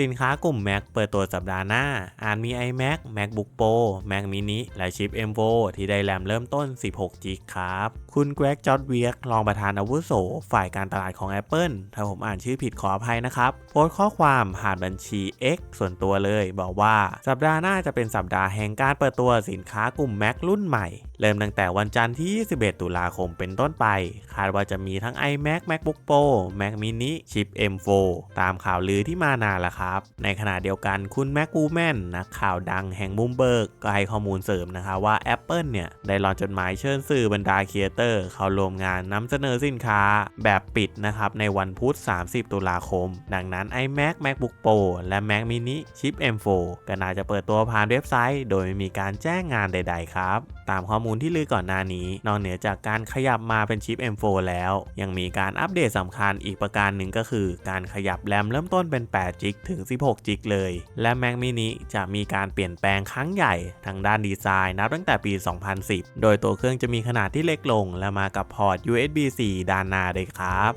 สินค้ากลุ่ม Mac เปิดตัวสัปดาห์หน้า อาจมี iMac MacBook Pro Mac mini และชิป M4 ที่ได้แรมเริ่มต้น 16 g b ครับ คุณแกรกจอร์ดเวียกรองประธานอาวุโส ฝ่ายการตลาดของ Apple ถ้าผมอ่านชื่อผิดขออภัยนะครับ โพสต์ข้อความผ่านบัญชี X ส่วนตัวเลย บอกว่า สัปดาห์หน้าจะเป็นสัปดาห์แห่งการเปิดตัวสินค้ากลุ่ม Mac รุ่นใหม่ เริ่มตั้งแต่วันจันทร์ที่ 21 ตุลาคมเป็นต้นไป คาดว่าจะมีทั้ง iMac MacBook Pro Mac mini ชิป M4 ตามข่าวลือที่มานานแล้วครับ ในขณะเดียวกันคุณ Mac w o m a n นักข่าวดังแห่งมุมเบิร์กก็ให้ข้อมูลเสริมนะคะว่า Apple เนี่ย ได้ลอนจดหมายเชิญสื่อบรรดาครีเอเตอร์เข้าร่วมงานนำเสนอสินค้าแบบปิดนะครับในวันพุธ 30 ตุลาคม ดังนั้น iMac MacBook Pro และ Mac mini ชิป M4 ก็น่าจะเปิดตัวผ่านเว็บไซต์ โดยไม่มีการแจ้งงานใด ๆ ครับ ตามข้อมูลที่ลือก่อนหน้านี้ นอกเหนือจากการขยับมาเป็นชิป M4 แล้ว ยังมีการอัปเดตสำคัญอีกประการหนึ่งก็คือ การขยับแรมเริ่มต้นเป็น8 g b ถึง 16 g b เลย และ Mac mini จะมีการเปลี่ยนแปลงครั้งใหญ่ทางด้านดีไซน์นับตั้งแต่ปี 2010 โดยตัวเครื่องจะมีขนาดที่เล็กลง และมากับพอร์ต USB-C ด้านหน้าด้วยครับ